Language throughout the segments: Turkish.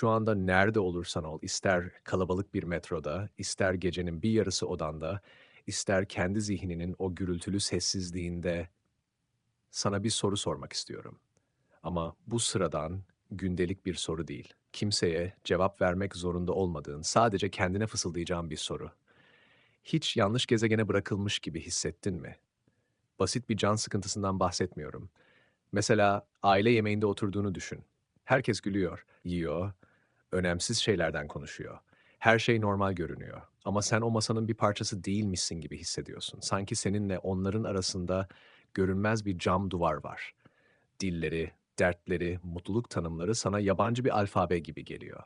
Şu anda nerede olursan ol, ister kalabalık bir metroda, ister gecenin bir yarısı odanda, ister kendi zihninin o gürültülü sessizliğinde sana bir soru sormak istiyorum. Ama bu sıradan gündelik bir soru değil. Kimseye cevap vermek zorunda olmadığın, sadece kendine fısıldayacağın bir soru. Hiç yanlış gezegene bırakılmış gibi hissettin mi? Basit bir can sıkıntısından bahsetmiyorum. Mesela aile yemeğinde oturduğunu düşün. Herkes gülüyor, yiyor, önemsiz şeylerden konuşuyor. Her şey normal görünüyor. Ama sen o masanın bir parçası değilmişsin gibi hissediyorsun. Sanki seninle onların arasında görünmez bir cam duvar var. Dilleri, dertleri, mutluluk tanımları sana yabancı bir alfabe gibi geliyor.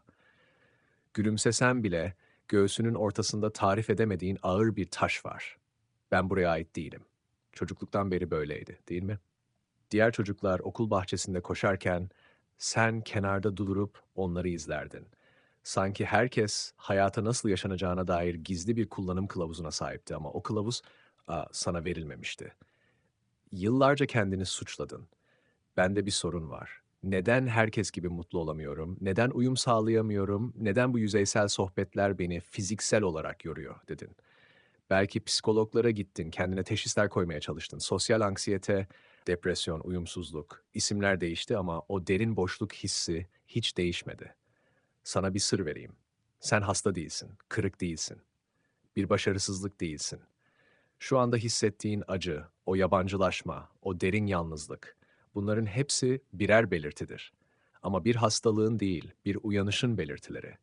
Gülümsesen bile göğsünün ortasında tarif edemediğin ağır bir taş var. Ben buraya ait değilim. Çocukluktan beri böyleydi, değil mi? Diğer çocuklar okul bahçesinde koşarken sen kenarda durup onları izlerdin. Sanki herkes hayata nasıl yaşanacağına dair gizli bir kullanım kılavuzuna sahipti ama o kılavuz a, sana verilmemişti. Yıllarca kendini suçladın. Bende bir sorun var. Neden herkes gibi mutlu olamıyorum? Neden uyum sağlayamıyorum? Neden bu yüzeysel sohbetler beni fiziksel olarak yoruyor dedin. Belki psikologlara gittin, kendine teşhisler koymaya çalıştın. Sosyal anksiyete, depresyon, uyumsuzluk, isimler değişti ama o derin boşluk hissi hiç değişmedi. Sana bir sır vereyim. Sen hasta değilsin, kırık değilsin. Bir başarısızlık değilsin. Şu anda hissettiğin acı, o yabancılaşma, o derin yalnızlık, bunların hepsi birer belirtidir. Ama bir hastalığın değil, bir uyanışın belirtileri.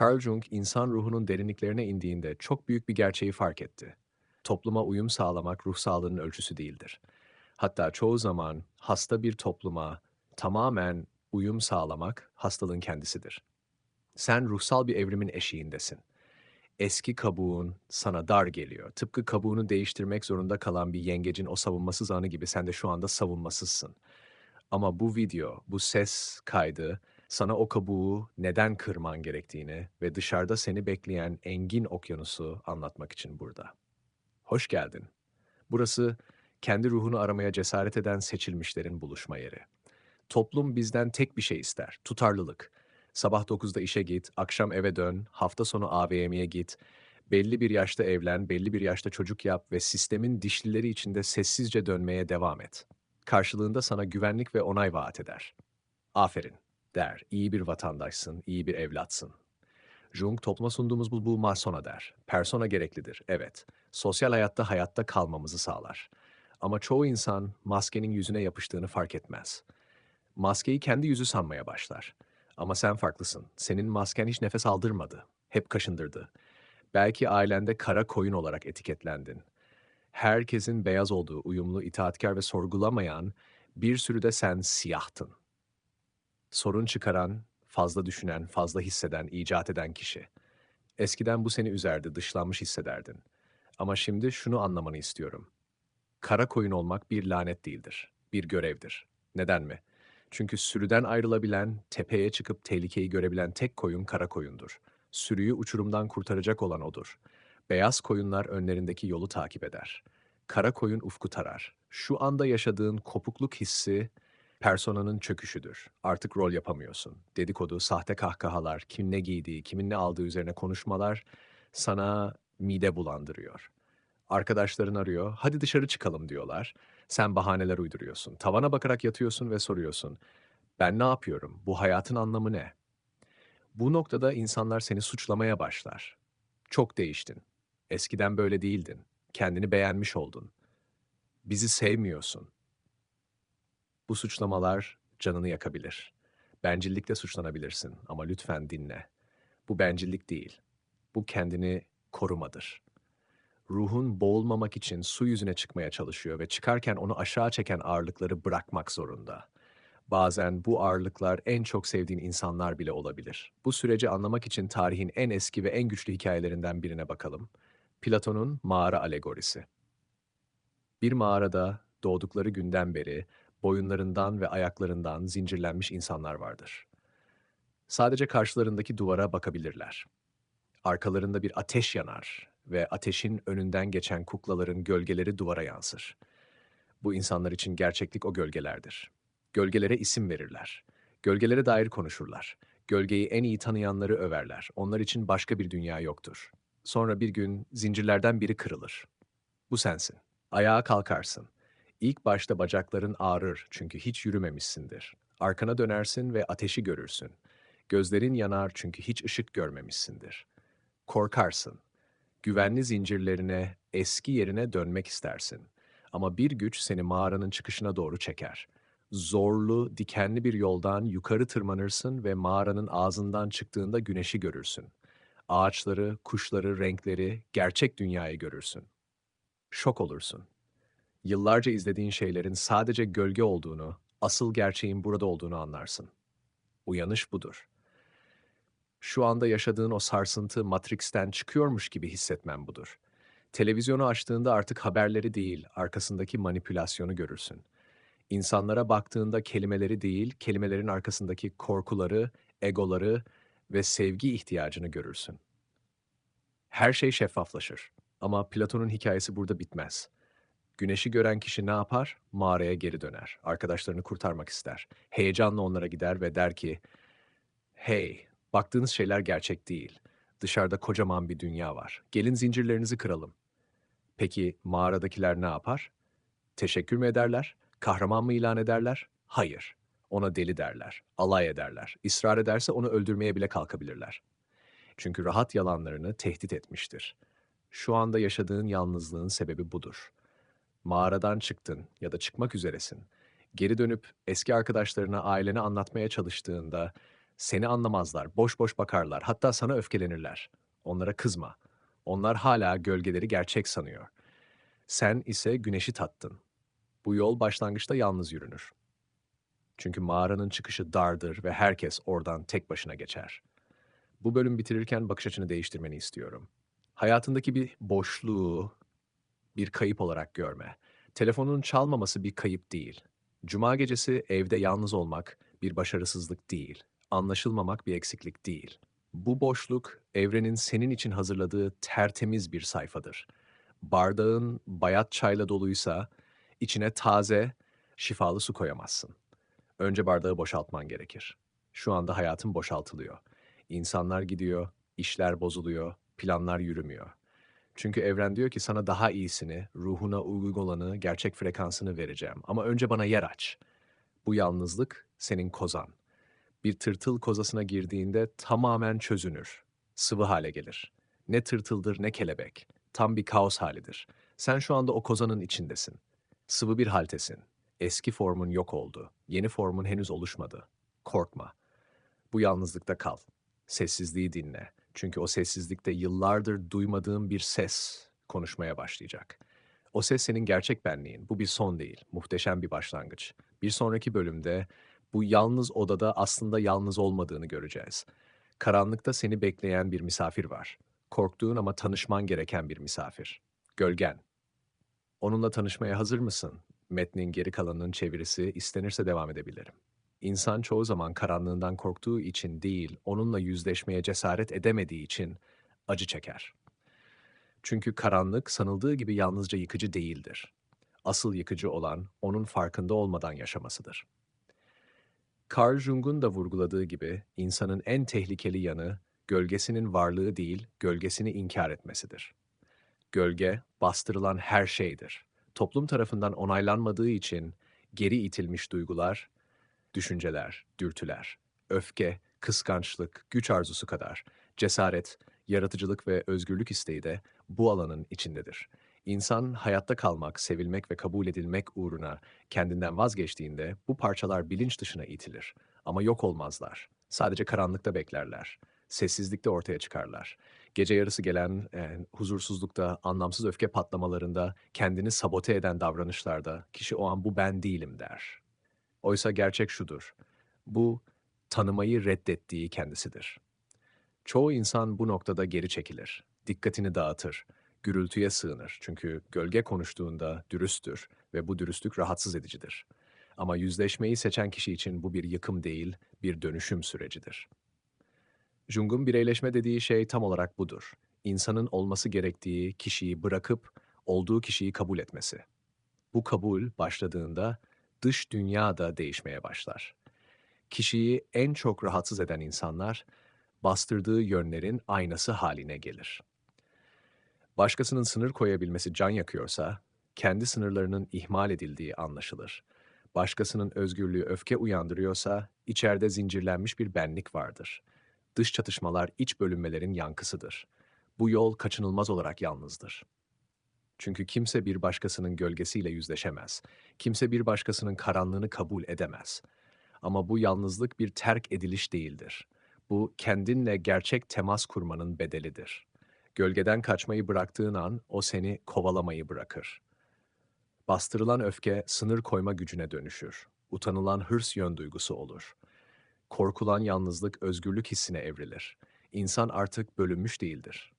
Carl Jung insan ruhunun derinliklerine indiğinde çok büyük bir gerçeği fark etti. Topluma uyum sağlamak ruh sağlığının ölçüsü değildir. Hatta çoğu zaman hasta bir topluma tamamen uyum sağlamak hastalığın kendisidir. Sen ruhsal bir evrimin eşiğindesin. Eski kabuğun sana dar geliyor. Tıpkı kabuğunu değiştirmek zorunda kalan bir yengecin o savunmasız anı gibi sen de şu anda savunmasızsın. Ama bu video, bu ses kaydı sana o kabuğu neden kırman gerektiğini ve dışarıda seni bekleyen engin okyanusu anlatmak için burada. Hoş geldin. Burası kendi ruhunu aramaya cesaret eden seçilmişlerin buluşma yeri. Toplum bizden tek bir şey ister, tutarlılık. Sabah 9'da işe git, akşam eve dön, hafta sonu AVM'ye git, belli bir yaşta evlen, belli bir yaşta çocuk yap ve sistemin dişlileri içinde sessizce dönmeye devam et. Karşılığında sana güvenlik ve onay vaat eder. Aferin, der. İyi bir vatandaşsın, iyi bir evlatsın. Jung topluma sunduğumuz bu, bu masona der. Persona gereklidir, evet. Sosyal hayatta hayatta kalmamızı sağlar. Ama çoğu insan maskenin yüzüne yapıştığını fark etmez. Maskeyi kendi yüzü sanmaya başlar. Ama sen farklısın. Senin masken hiç nefes aldırmadı. Hep kaşındırdı. Belki ailende kara koyun olarak etiketlendin. Herkesin beyaz olduğu uyumlu, itaatkar ve sorgulamayan bir sürü de sen siyahtın. Sorun çıkaran, fazla düşünen, fazla hisseden, icat eden kişi. Eskiden bu seni üzerdi, dışlanmış hissederdin. Ama şimdi şunu anlamanı istiyorum. Kara koyun olmak bir lanet değildir, bir görevdir. Neden mi? Çünkü sürüden ayrılabilen, tepeye çıkıp tehlikeyi görebilen tek koyun kara koyundur. Sürüyü uçurumdan kurtaracak olan odur. Beyaz koyunlar önlerindeki yolu takip eder. Kara koyun ufku tarar. Şu anda yaşadığın kopukluk hissi personanın çöküşüdür. Artık rol yapamıyorsun. Dedikodu, sahte kahkahalar, kim ne giydiği, kimin ne aldığı üzerine konuşmalar sana mide bulandırıyor. Arkadaşların arıyor, hadi dışarı çıkalım diyorlar. Sen bahaneler uyduruyorsun. Tavana bakarak yatıyorsun ve soruyorsun. Ben ne yapıyorum? Bu hayatın anlamı ne? Bu noktada insanlar seni suçlamaya başlar. Çok değiştin. Eskiden böyle değildin. Kendini beğenmiş oldun. Bizi sevmiyorsun. Bu suçlamalar canını yakabilir. Bencillikle suçlanabilirsin ama lütfen dinle. Bu bencillik değil. Bu kendini korumadır ruhun boğulmamak için su yüzüne çıkmaya çalışıyor ve çıkarken onu aşağı çeken ağırlıkları bırakmak zorunda. Bazen bu ağırlıklar en çok sevdiğin insanlar bile olabilir. Bu süreci anlamak için tarihin en eski ve en güçlü hikayelerinden birine bakalım. Platon'un mağara alegorisi. Bir mağarada doğdukları günden beri boyunlarından ve ayaklarından zincirlenmiş insanlar vardır. Sadece karşılarındaki duvara bakabilirler. Arkalarında bir ateş yanar ve ateşin önünden geçen kuklaların gölgeleri duvara yansır. Bu insanlar için gerçeklik o gölgelerdir. Gölgelere isim verirler. Gölgelere dair konuşurlar. Gölgeyi en iyi tanıyanları överler. Onlar için başka bir dünya yoktur. Sonra bir gün zincirlerden biri kırılır. Bu sensin. Ayağa kalkarsın. İlk başta bacakların ağrır çünkü hiç yürümemişsindir. Arkana dönersin ve ateşi görürsün. Gözlerin yanar çünkü hiç ışık görmemişsindir. Korkarsın. Güvenli zincirlerine, eski yerine dönmek istersin. Ama bir güç seni mağaranın çıkışına doğru çeker. Zorlu, dikenli bir yoldan yukarı tırmanırsın ve mağaranın ağzından çıktığında güneşi görürsün. Ağaçları, kuşları, renkleri, gerçek dünyayı görürsün. Şok olursun. Yıllarca izlediğin şeylerin sadece gölge olduğunu, asıl gerçeğin burada olduğunu anlarsın. Uyanış budur. Şu anda yaşadığın o sarsıntı Matrix'ten çıkıyormuş gibi hissetmen budur. Televizyonu açtığında artık haberleri değil, arkasındaki manipülasyonu görürsün. İnsanlara baktığında kelimeleri değil, kelimelerin arkasındaki korkuları, egoları ve sevgi ihtiyacını görürsün. Her şey şeffaflaşır. Ama Platon'un hikayesi burada bitmez. Güneşi gören kişi ne yapar? Mağaraya geri döner. Arkadaşlarını kurtarmak ister. Heyecanla onlara gider ve der ki, Hey, baktığınız şeyler gerçek değil. Dışarıda kocaman bir dünya var. Gelin zincirlerinizi kıralım. Peki mağaradakiler ne yapar? Teşekkür mü ederler? Kahraman mı ilan ederler? Hayır. Ona deli derler, alay ederler. İsrar ederse onu öldürmeye bile kalkabilirler. Çünkü rahat yalanlarını tehdit etmiştir. Şu anda yaşadığın yalnızlığın sebebi budur. Mağaradan çıktın ya da çıkmak üzeresin. Geri dönüp eski arkadaşlarına, ailene anlatmaya çalıştığında seni anlamazlar, boş boş bakarlar, hatta sana öfkelenirler. Onlara kızma. Onlar hala gölgeleri gerçek sanıyor. Sen ise güneşi tattın. Bu yol başlangıçta yalnız yürünür. Çünkü mağaranın çıkışı dardır ve herkes oradan tek başına geçer. Bu bölüm bitirirken bakış açını değiştirmeni istiyorum. Hayatındaki bir boşluğu bir kayıp olarak görme. Telefonun çalmaması bir kayıp değil. Cuma gecesi evde yalnız olmak bir başarısızlık değil. Anlaşılmamak bir eksiklik değil. Bu boşluk evrenin senin için hazırladığı tertemiz bir sayfadır. Bardağın bayat çayla doluysa içine taze, şifalı su koyamazsın. Önce bardağı boşaltman gerekir. Şu anda hayatın boşaltılıyor. İnsanlar gidiyor, işler bozuluyor, planlar yürümüyor. Çünkü evren diyor ki sana daha iyisini, ruhuna uygun olanı, gerçek frekansını vereceğim. Ama önce bana yer aç. Bu yalnızlık senin kozan. Bir tırtıl kozasına girdiğinde tamamen çözünür. Sıvı hale gelir. Ne tırtıldır ne kelebek. Tam bir kaos halidir. Sen şu anda o kozanın içindesin. Sıvı bir haltesin. Eski formun yok oldu. Yeni formun henüz oluşmadı. Korkma. Bu yalnızlıkta kal. Sessizliği dinle. Çünkü o sessizlikte yıllardır duymadığın bir ses konuşmaya başlayacak. O ses senin gerçek benliğin. Bu bir son değil. Muhteşem bir başlangıç. Bir sonraki bölümde bu yalnız odada aslında yalnız olmadığını göreceğiz. Karanlıkta seni bekleyen bir misafir var. Korktuğun ama tanışman gereken bir misafir. Gölgen. Onunla tanışmaya hazır mısın? Metnin geri kalanının çevirisi istenirse devam edebilirim. İnsan çoğu zaman karanlığından korktuğu için değil, onunla yüzleşmeye cesaret edemediği için acı çeker. Çünkü karanlık sanıldığı gibi yalnızca yıkıcı değildir. Asıl yıkıcı olan onun farkında olmadan yaşamasıdır. Carl Jung'un da vurguladığı gibi insanın en tehlikeli yanı gölgesinin varlığı değil, gölgesini inkar etmesidir. Gölge bastırılan her şeydir. Toplum tarafından onaylanmadığı için geri itilmiş duygular düşünceler, dürtüler, öfke, kıskançlık, güç arzusu kadar cesaret, yaratıcılık ve özgürlük isteği de bu alanın içindedir. İnsan hayatta kalmak, sevilmek ve kabul edilmek uğruna kendinden vazgeçtiğinde bu parçalar bilinç dışına itilir. Ama yok olmazlar. Sadece karanlıkta beklerler. Sessizlikte ortaya çıkarlar. Gece yarısı gelen e, huzursuzlukta, anlamsız öfke patlamalarında, kendini sabote eden davranışlarda kişi o an bu ben değilim der. Oysa gerçek şudur. Bu tanımayı reddettiği kendisidir. Çoğu insan bu noktada geri çekilir, dikkatini dağıtır, gürültüye sığınır. Çünkü gölge konuştuğunda dürüsttür ve bu dürüstlük rahatsız edicidir. Ama yüzleşmeyi seçen kişi için bu bir yıkım değil, bir dönüşüm sürecidir. Jung'un bireyleşme dediği şey tam olarak budur. İnsanın olması gerektiği kişiyi bırakıp olduğu kişiyi kabul etmesi. Bu kabul başladığında dış dünya da değişmeye başlar. Kişiyi en çok rahatsız eden insanlar, bastırdığı yönlerin aynası haline gelir. Başkasının sınır koyabilmesi can yakıyorsa, kendi sınırlarının ihmal edildiği anlaşılır. Başkasının özgürlüğü öfke uyandırıyorsa, içeride zincirlenmiş bir benlik vardır. Dış çatışmalar iç bölünmelerin yankısıdır. Bu yol kaçınılmaz olarak yalnızdır. Çünkü kimse bir başkasının gölgesiyle yüzleşemez. Kimse bir başkasının karanlığını kabul edemez. Ama bu yalnızlık bir terk ediliş değildir. Bu kendinle gerçek temas kurmanın bedelidir. Gölgeden kaçmayı bıraktığın an o seni kovalamayı bırakır. Bastırılan öfke sınır koyma gücüne dönüşür. Utanılan hırs yön duygusu olur. Korkulan yalnızlık özgürlük hissine evrilir. İnsan artık bölünmüş değildir.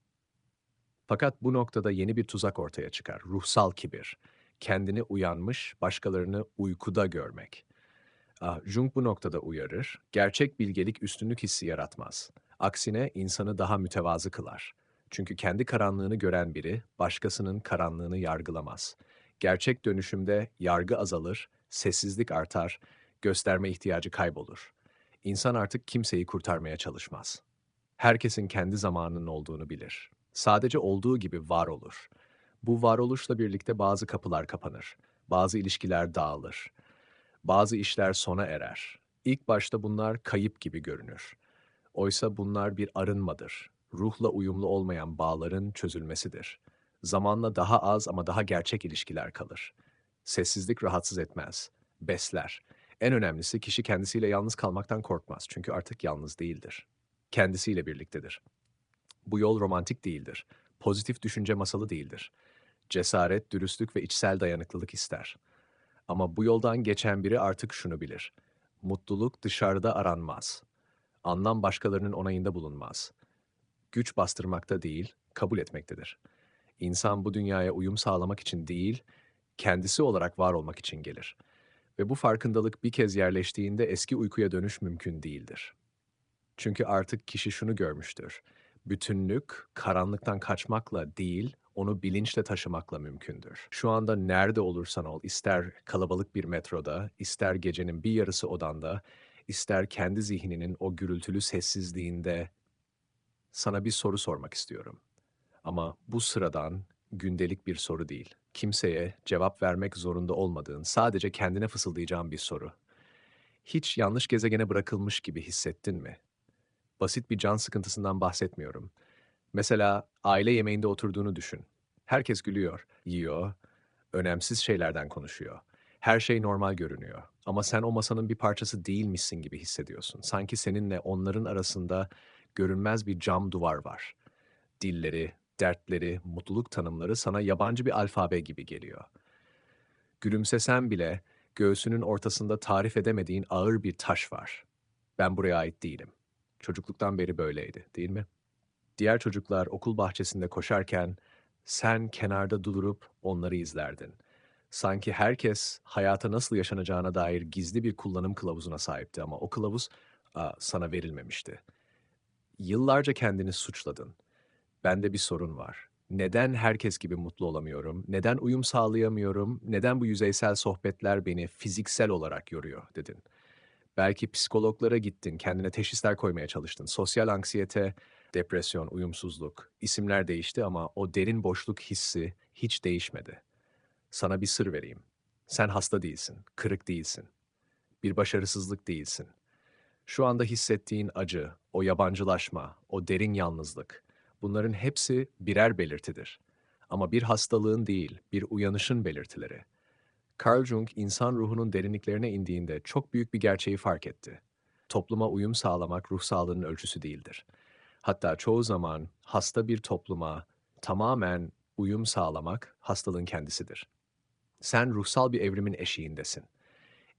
Fakat bu noktada yeni bir tuzak ortaya çıkar. Ruhsal kibir. Kendini uyanmış, başkalarını uykuda görmek. Ah, Jung bu noktada uyarır. Gerçek bilgelik üstünlük hissi yaratmaz. Aksine insanı daha mütevazı kılar. Çünkü kendi karanlığını gören biri başkasının karanlığını yargılamaz. Gerçek dönüşümde yargı azalır, sessizlik artar, gösterme ihtiyacı kaybolur. İnsan artık kimseyi kurtarmaya çalışmaz. Herkesin kendi zamanının olduğunu bilir. Sadece olduğu gibi var olur. Bu varoluşla birlikte bazı kapılar kapanır, bazı ilişkiler dağılır, bazı işler sona erer. İlk başta bunlar kayıp gibi görünür. Oysa bunlar bir arınmadır. Ruhla uyumlu olmayan bağların çözülmesidir. Zamanla daha az ama daha gerçek ilişkiler kalır. Sessizlik rahatsız etmez, besler. En önemlisi kişi kendisiyle yalnız kalmaktan korkmaz çünkü artık yalnız değildir. Kendisiyle birliktedir. Bu yol romantik değildir. Pozitif düşünce masalı değildir. Cesaret, dürüstlük ve içsel dayanıklılık ister. Ama bu yoldan geçen biri artık şunu bilir. Mutluluk dışarıda aranmaz. Anlam başkalarının onayında bulunmaz. Güç bastırmakta değil, kabul etmektedir. İnsan bu dünyaya uyum sağlamak için değil, kendisi olarak var olmak için gelir. Ve bu farkındalık bir kez yerleştiğinde eski uykuya dönüş mümkün değildir. Çünkü artık kişi şunu görmüştür. Bütünlük, karanlıktan kaçmakla değil, onu bilinçle taşımakla mümkündür. Şu anda nerede olursan ol, ister kalabalık bir metroda, ister gecenin bir yarısı odanda, ister kendi zihninin o gürültülü sessizliğinde sana bir soru sormak istiyorum. Ama bu sıradan, gündelik bir soru değil. Kimseye cevap vermek zorunda olmadığın, sadece kendine fısıldayacağın bir soru. Hiç yanlış gezegene bırakılmış gibi hissettin mi? Basit bir can sıkıntısından bahsetmiyorum. Mesela aile yemeğinde oturduğunu düşün. Herkes gülüyor, yiyor, önemsiz şeylerden konuşuyor. Her şey normal görünüyor. Ama sen o masanın bir parçası değilmişsin gibi hissediyorsun. Sanki seninle onların arasında görünmez bir cam duvar var. Dilleri, dertleri, mutluluk tanımları sana yabancı bir alfabe gibi geliyor. Gülümsesen bile göğsünün ortasında tarif edemediğin ağır bir taş var. Ben buraya ait değilim. Çocukluktan beri böyleydi, değil mi? Diğer çocuklar okul bahçesinde koşarken sen kenarda durup onları izlerdin. Sanki herkes hayata nasıl yaşanacağına dair gizli bir kullanım kılavuzuna sahipti ama o kılavuz a, sana verilmemişti. Yıllarca kendini suçladın. Bende bir sorun var. Neden herkes gibi mutlu olamıyorum? Neden uyum sağlayamıyorum? Neden bu yüzeysel sohbetler beni fiziksel olarak yoruyor dedin. Belki psikologlara gittin, kendine teşhisler koymaya çalıştın. Sosyal anksiyete, depresyon, uyumsuzluk. İsimler değişti ama o derin boşluk hissi hiç değişmedi. Sana bir sır vereyim. Sen hasta değilsin, kırık değilsin. Bir başarısızlık değilsin. Şu anda hissettiğin acı, o yabancılaşma, o derin yalnızlık, bunların hepsi birer belirtidir. Ama bir hastalığın değil, bir uyanışın belirtileri. Carl Jung insan ruhunun derinliklerine indiğinde çok büyük bir gerçeği fark etti. Topluma uyum sağlamak ruh sağlığının ölçüsü değildir. Hatta çoğu zaman hasta bir topluma tamamen uyum sağlamak hastalığın kendisidir. Sen ruhsal bir evrimin eşiğindesin.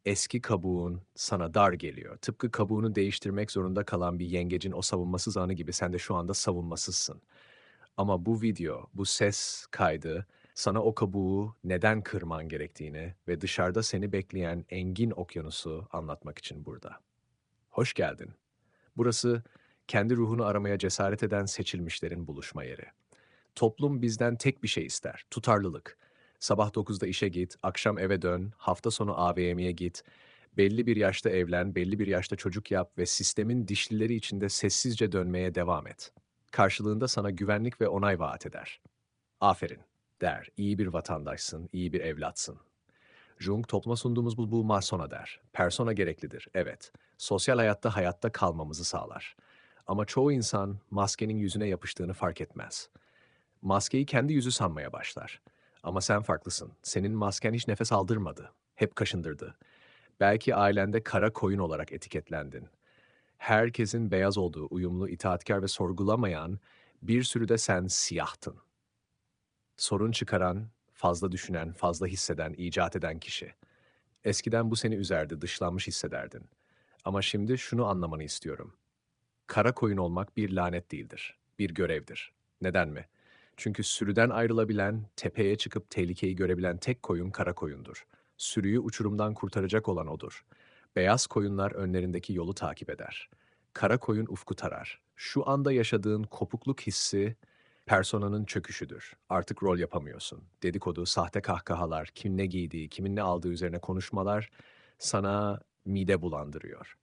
Eski kabuğun sana dar geliyor. Tıpkı kabuğunu değiştirmek zorunda kalan bir yengecin o savunmasız anı gibi sen de şu anda savunmasızsın. Ama bu video, bu ses kaydı sana o kabuğu neden kırman gerektiğini ve dışarıda seni bekleyen engin okyanusu anlatmak için burada. Hoş geldin. Burası kendi ruhunu aramaya cesaret eden seçilmişlerin buluşma yeri. Toplum bizden tek bir şey ister, tutarlılık. Sabah 9'da işe git, akşam eve dön, hafta sonu AVM'ye git, Belli bir yaşta evlen, belli bir yaşta çocuk yap ve sistemin dişlileri içinde sessizce dönmeye devam et. Karşılığında sana güvenlik ve onay vaat eder. Aferin, der. İyi bir vatandaşsın, iyi bir evlatsın. Jung topluma sunduğumuz bu, bu marsona der. Persona gereklidir, evet. Sosyal hayatta hayatta kalmamızı sağlar. Ama çoğu insan maskenin yüzüne yapıştığını fark etmez. Maskeyi kendi yüzü sanmaya başlar. Ama sen farklısın. Senin masken hiç nefes aldırmadı. Hep kaşındırdı. Belki ailende kara koyun olarak etiketlendin. Herkesin beyaz olduğu, uyumlu, itaatkar ve sorgulamayan bir sürü de sen siyahtın. Sorun çıkaran, fazla düşünen, fazla hisseden, icat eden kişi. Eskiden bu seni üzerdi, dışlanmış hissederdin. Ama şimdi şunu anlamanı istiyorum. Kara koyun olmak bir lanet değildir, bir görevdir. Neden mi? Çünkü sürüden ayrılabilen, tepeye çıkıp tehlikeyi görebilen tek koyun kara koyundur. Sürüyü uçurumdan kurtaracak olan odur. Beyaz koyunlar önlerindeki yolu takip eder. Kara koyun ufku tarar. Şu anda yaşadığın kopukluk hissi personanın çöküşüdür. Artık rol yapamıyorsun. Dedikodu, sahte kahkahalar, kim ne giydiği, kimin ne aldığı üzerine konuşmalar sana mide bulandırıyor.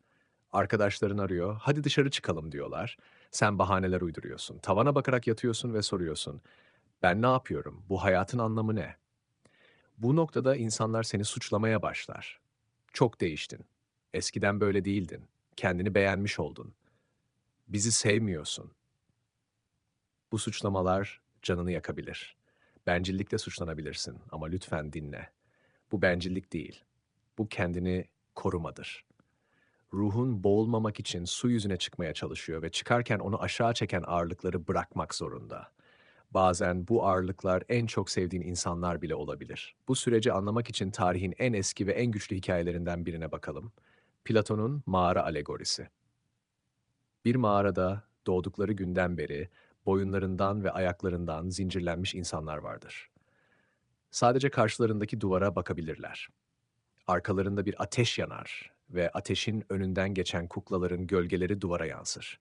Arkadaşların arıyor, hadi dışarı çıkalım diyorlar. Sen bahaneler uyduruyorsun. Tavana bakarak yatıyorsun ve soruyorsun. Ben ne yapıyorum? Bu hayatın anlamı ne? Bu noktada insanlar seni suçlamaya başlar. Çok değiştin. Eskiden böyle değildin. Kendini beğenmiş oldun. Bizi sevmiyorsun. Bu suçlamalar canını yakabilir. Bencillikle suçlanabilirsin ama lütfen dinle. Bu bencillik değil. Bu kendini korumadır. Ruhun boğulmamak için su yüzüne çıkmaya çalışıyor ve çıkarken onu aşağı çeken ağırlıkları bırakmak zorunda. Bazen bu ağırlıklar en çok sevdiğin insanlar bile olabilir. Bu süreci anlamak için tarihin en eski ve en güçlü hikayelerinden birine bakalım. Platon'un mağara alegorisi. Bir mağarada doğdukları günden beri boyunlarından ve ayaklarından zincirlenmiş insanlar vardır. Sadece karşılarındaki duvara bakabilirler. Arkalarında bir ateş yanar ve ateşin önünden geçen kuklaların gölgeleri duvara yansır.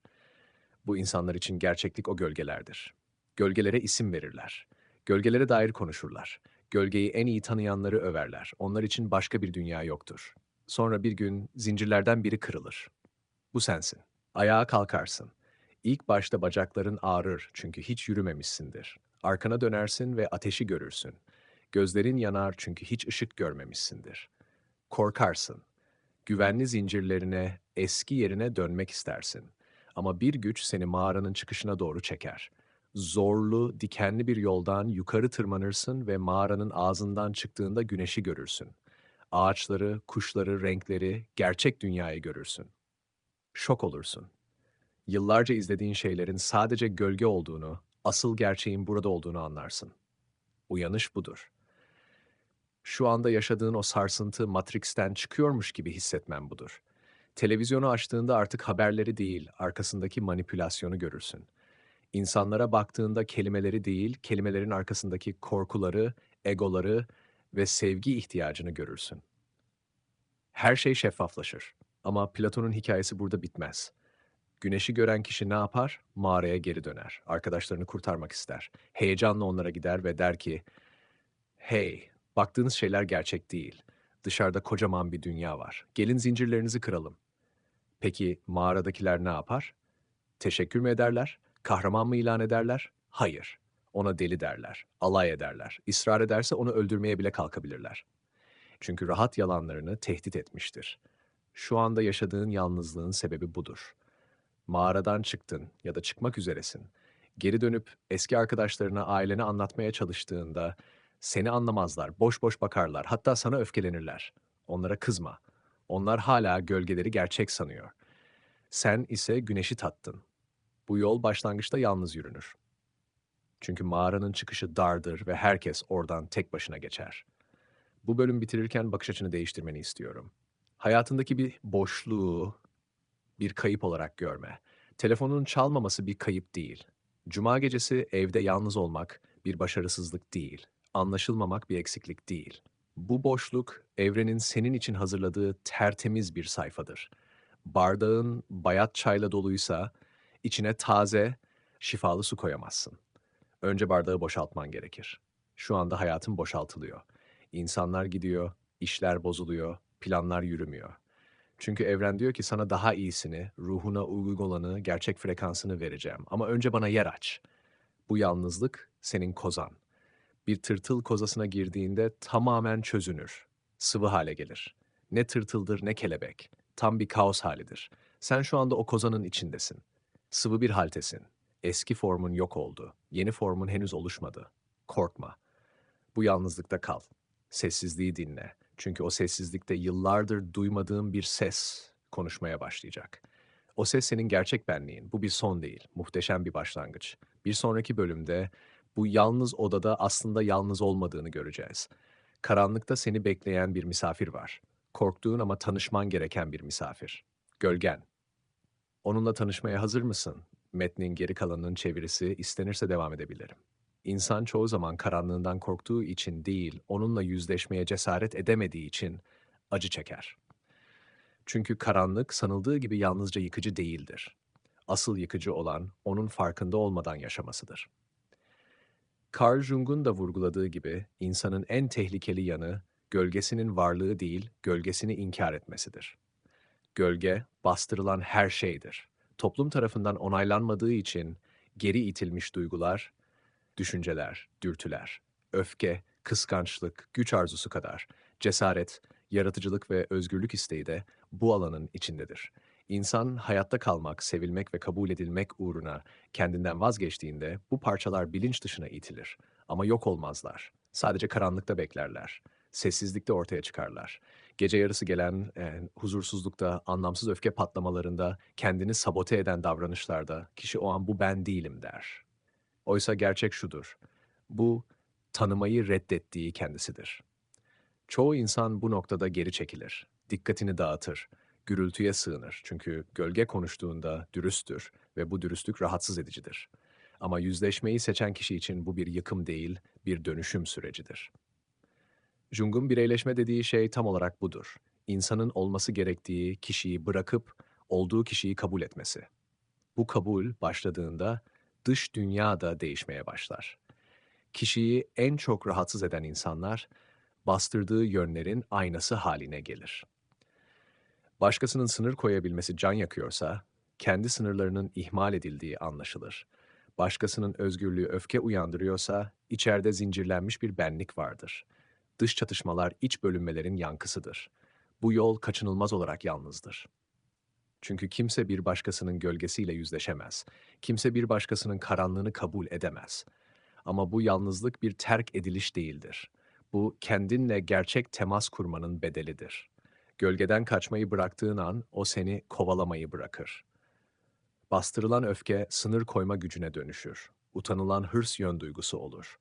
Bu insanlar için gerçeklik o gölgelerdir. Gölgelere isim verirler. Gölgelere dair konuşurlar. Gölgeyi en iyi tanıyanları överler. Onlar için başka bir dünya yoktur. Sonra bir gün zincirlerden biri kırılır. Bu sensin. Ayağa kalkarsın. İlk başta bacakların ağrır çünkü hiç yürümemişsindir. Arkana dönersin ve ateşi görürsün. Gözlerin yanar çünkü hiç ışık görmemişsindir. Korkarsın. Güvenli zincirlerine, eski yerine dönmek istersin. Ama bir güç seni mağaranın çıkışına doğru çeker. Zorlu, dikenli bir yoldan yukarı tırmanırsın ve mağaranın ağzından çıktığında güneşi görürsün. Ağaçları, kuşları, renkleri, gerçek dünyayı görürsün. Şok olursun. Yıllarca izlediğin şeylerin sadece gölge olduğunu, asıl gerçeğin burada olduğunu anlarsın. Uyanış budur. Şu anda yaşadığın o sarsıntı Matrix'ten çıkıyormuş gibi hissetmen budur. Televizyonu açtığında artık haberleri değil, arkasındaki manipülasyonu görürsün. İnsanlara baktığında kelimeleri değil, kelimelerin arkasındaki korkuları, egoları ve sevgi ihtiyacını görürsün. Her şey şeffaflaşır. Ama Platon'un hikayesi burada bitmez. Güneşi gören kişi ne yapar? Mağaraya geri döner. Arkadaşlarını kurtarmak ister. Heyecanla onlara gider ve der ki, Hey, baktığınız şeyler gerçek değil. Dışarıda kocaman bir dünya var. Gelin zincirlerinizi kıralım. Peki mağaradakiler ne yapar? Teşekkür mü ederler? Kahraman mı ilan ederler? Hayır. Ona deli derler, alay ederler. İsrar ederse onu öldürmeye bile kalkabilirler. Çünkü rahat yalanlarını tehdit etmiştir. Şu anda yaşadığın yalnızlığın sebebi budur. Mağaradan çıktın ya da çıkmak üzeresin. Geri dönüp eski arkadaşlarına, ailene anlatmaya çalıştığında seni anlamazlar, boş boş bakarlar, hatta sana öfkelenirler. Onlara kızma. Onlar hala gölgeleri gerçek sanıyor. Sen ise güneşi tattın. Bu yol başlangıçta yalnız yürünür. Çünkü mağaranın çıkışı dardır ve herkes oradan tek başına geçer. Bu bölüm bitirirken bakış açını değiştirmeni istiyorum. Hayatındaki bir boşluğu bir kayıp olarak görme. Telefonun çalmaması bir kayıp değil. Cuma gecesi evde yalnız olmak bir başarısızlık değil. Anlaşılmamak bir eksiklik değil. Bu boşluk evrenin senin için hazırladığı tertemiz bir sayfadır. Bardağın bayat çayla doluysa içine taze, şifalı su koyamazsın. Önce bardağı boşaltman gerekir. Şu anda hayatın boşaltılıyor. İnsanlar gidiyor, işler bozuluyor, planlar yürümüyor. Çünkü evren diyor ki sana daha iyisini, ruhuna uygun olanı, gerçek frekansını vereceğim. Ama önce bana yer aç. Bu yalnızlık senin kozan. Bir tırtıl kozasına girdiğinde tamamen çözünür. Sıvı hale gelir. Ne tırtıldır ne kelebek. Tam bir kaos halidir. Sen şu anda o kozanın içindesin. Sıvı bir haltesin. Eski formun yok oldu. Yeni formun henüz oluşmadı. Korkma. Bu yalnızlıkta kal. Sessizliği dinle. Çünkü o sessizlikte yıllardır duymadığın bir ses konuşmaya başlayacak. O ses senin gerçek benliğin. Bu bir son değil. Muhteşem bir başlangıç. Bir sonraki bölümde bu yalnız odada aslında yalnız olmadığını göreceğiz. Karanlıkta seni bekleyen bir misafir var. Korktuğun ama tanışman gereken bir misafir. Gölgen. Onunla tanışmaya hazır mısın? Metnin geri kalanının çevirisi istenirse devam edebilirim. İnsan çoğu zaman karanlığından korktuğu için değil, onunla yüzleşmeye cesaret edemediği için acı çeker. Çünkü karanlık sanıldığı gibi yalnızca yıkıcı değildir. Asıl yıkıcı olan onun farkında olmadan yaşamasıdır. Carl Jung'un da vurguladığı gibi insanın en tehlikeli yanı gölgesinin varlığı değil, gölgesini inkar etmesidir. Gölge bastırılan her şeydir. Toplum tarafından onaylanmadığı için geri itilmiş duygular, düşünceler, dürtüler, öfke, kıskançlık, güç arzusu kadar cesaret, yaratıcılık ve özgürlük isteği de bu alanın içindedir. İnsan hayatta kalmak, sevilmek ve kabul edilmek uğruna kendinden vazgeçtiğinde bu parçalar bilinç dışına itilir. Ama yok olmazlar. Sadece karanlıkta beklerler. Sessizlikte ortaya çıkarlar. Gece yarısı gelen e, huzursuzlukta, anlamsız öfke patlamalarında, kendini sabote eden davranışlarda kişi o an bu ben değilim der. Oysa gerçek şudur. Bu tanımayı reddettiği kendisidir. Çoğu insan bu noktada geri çekilir. Dikkatini dağıtır. Gürültüye sığınır. Çünkü gölge konuştuğunda dürüsttür ve bu dürüstlük rahatsız edicidir. Ama yüzleşmeyi seçen kişi için bu bir yıkım değil, bir dönüşüm sürecidir. Jung'un bireyleşme dediği şey tam olarak budur. İnsanın olması gerektiği kişiyi bırakıp olduğu kişiyi kabul etmesi. Bu kabul başladığında dış dünya da değişmeye başlar. Kişiyi en çok rahatsız eden insanlar bastırdığı yönlerin aynası haline gelir. Başkasının sınır koyabilmesi can yakıyorsa, kendi sınırlarının ihmal edildiği anlaşılır. Başkasının özgürlüğü öfke uyandırıyorsa, içeride zincirlenmiş bir benlik vardır. Dış çatışmalar iç bölünmelerin yankısıdır. Bu yol kaçınılmaz olarak yalnızdır. Çünkü kimse bir başkasının gölgesiyle yüzleşemez. Kimse bir başkasının karanlığını kabul edemez. Ama bu yalnızlık bir terk ediliş değildir. Bu kendinle gerçek temas kurmanın bedelidir. Gölgeden kaçmayı bıraktığın an o seni kovalamayı bırakır. Bastırılan öfke sınır koyma gücüne dönüşür. Utanılan hırs yön duygusu olur.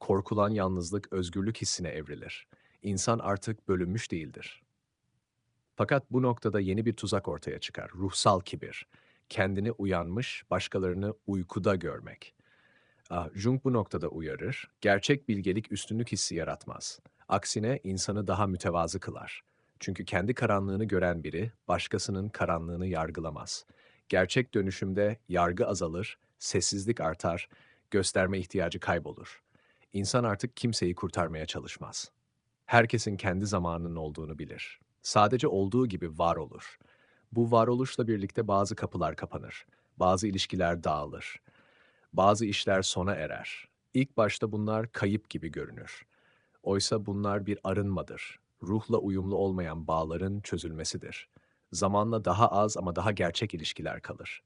Korkulan yalnızlık özgürlük hissine evrilir. İnsan artık bölünmüş değildir. Fakat bu noktada yeni bir tuzak ortaya çıkar. Ruhsal kibir. Kendini uyanmış, başkalarını uykuda görmek. Ah, Jung bu noktada uyarır. Gerçek bilgelik üstünlük hissi yaratmaz. Aksine insanı daha mütevazı kılar. Çünkü kendi karanlığını gören biri başkasının karanlığını yargılamaz. Gerçek dönüşümde yargı azalır, sessizlik artar, gösterme ihtiyacı kaybolur. İnsan artık kimseyi kurtarmaya çalışmaz. Herkesin kendi zamanının olduğunu bilir. Sadece olduğu gibi var olur. Bu varoluşla birlikte bazı kapılar kapanır, bazı ilişkiler dağılır, bazı işler sona erer. İlk başta bunlar kayıp gibi görünür. Oysa bunlar bir arınmadır. Ruhla uyumlu olmayan bağların çözülmesidir. Zamanla daha az ama daha gerçek ilişkiler kalır.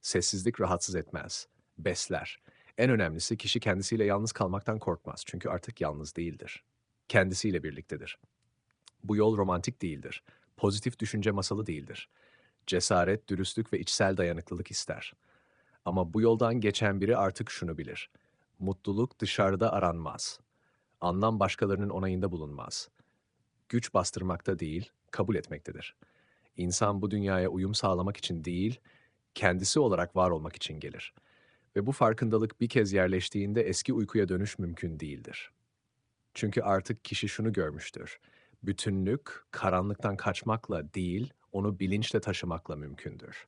Sessizlik rahatsız etmez, besler. En önemlisi kişi kendisiyle yalnız kalmaktan korkmaz çünkü artık yalnız değildir. Kendisiyle birliktedir. Bu yol romantik değildir. Pozitif düşünce masalı değildir. Cesaret, dürüstlük ve içsel dayanıklılık ister. Ama bu yoldan geçen biri artık şunu bilir. Mutluluk dışarıda aranmaz. Anlam başkalarının onayında bulunmaz. Güç bastırmakta değil, kabul etmektedir. İnsan bu dünyaya uyum sağlamak için değil, kendisi olarak var olmak için gelir. Ve bu farkındalık bir kez yerleştiğinde eski uykuya dönüş mümkün değildir. Çünkü artık kişi şunu görmüştür bütünlük karanlıktan kaçmakla değil, onu bilinçle taşımakla mümkündür.